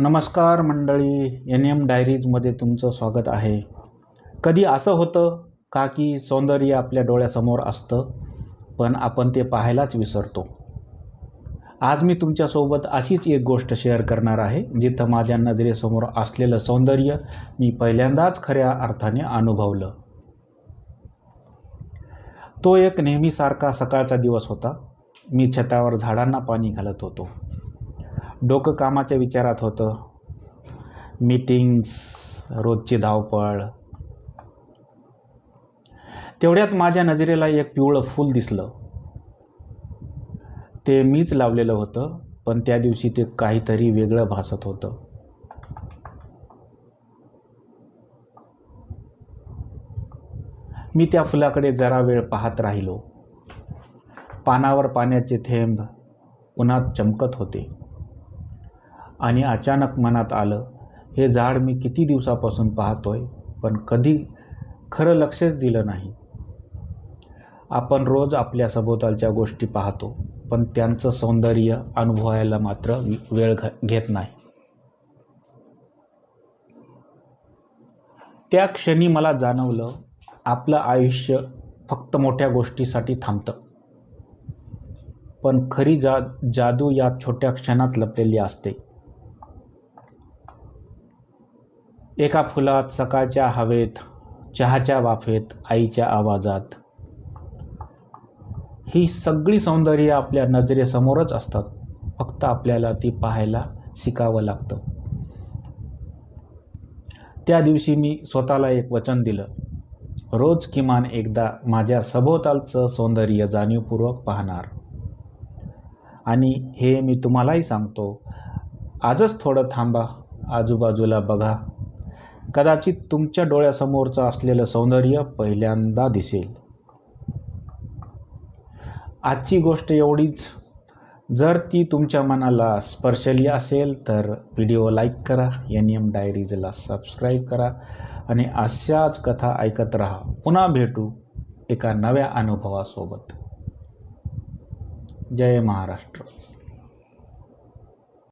नमस्कार मंडळी N M डायरीजमध्ये तुमचं स्वागत आहे. कधी असं होतं का की सौंदर्य आपल्या डोळ्यासमोर असतं पण आपण ते पाहायलाच विसरतो? आज मी तुमच्यासोबत अशीच एक गोष्ट शेअर करणार आहे जिथं माझ्या नजरेसमोर असलेलं सौंदर्य मी पहिल्यांदाच खऱ्या अर्थाने अनुभवलं. तो एक नेहमीसारखा सकाळचा दिवस होता. मी छतावर झाडांना पाणी घालत होतो. डोकं कामाच्या विचारात होतं. मीटिंग्स रोजची धावपळ. तेवढ्यात माझ्या नजरेला एक पिवळं फूल दिसलं. ते मीच लावलेलं होतं पण त्या दिवशी ते काहीतरी वेगळं भासत होतं. मी त्या फुलाकडे जरा वेळ पाहत राहिलो. पानावर पाण्याचे थेंब उन्हात चमकत होते. आणि अचानक मनात आलं हे झाड मी किती दिवसापासून पाहतोय पण कधी खरं लक्षच दिलं नाही. आपण रोज आपल्या सभोवतालच्या गोष्टी पाहतो पण त्यांचं सौंदर्य अनुभवायला मात्र वेळ घ घेत नाही. त्या क्षणी मला जाणवलं आपलं आयुष्य फक्त मोठ्या गोष्टीसाठी थांबतं. पण खरी जा जादू या छोट्या क्षणात लपलेली असते. एका फुलात सकाळच्या हवेत चहाच्या वाफेत आईच्या आवाजात. ही सगळी सौंदर्य आपल्या नजरेसमोरच असतात. फक्त आपल्याला ती पाहायला शिकावं लागतं. त्या दिवशी मी स्वतःला एक वचन दिलं. रोज किमान एकदा माझ्या सभोवतालचं सौंदर्य जाणीवपूर्वक पाहणार. आणि हे मी तुम्हालाही सांगतो. आजच थोडं थांबा. आजूबाजूला बघा. कदाचित तुमच्या डोळ्यासमोरचं असलेलं सौंदर्य पहिल्यांदा दिसेल. आजची गोष्ट एवढीच. जर ती तुमच्या मनाला स्पर्शली असेल तर व्हिडिओ लाईक करा एन एम डायरीजला सबस्क्राईब करा आणि अशाच कथा ऐकत राहा. पुन्हा भेटू एका नव्या अनुभवासोबत. जय महाराष्ट्र.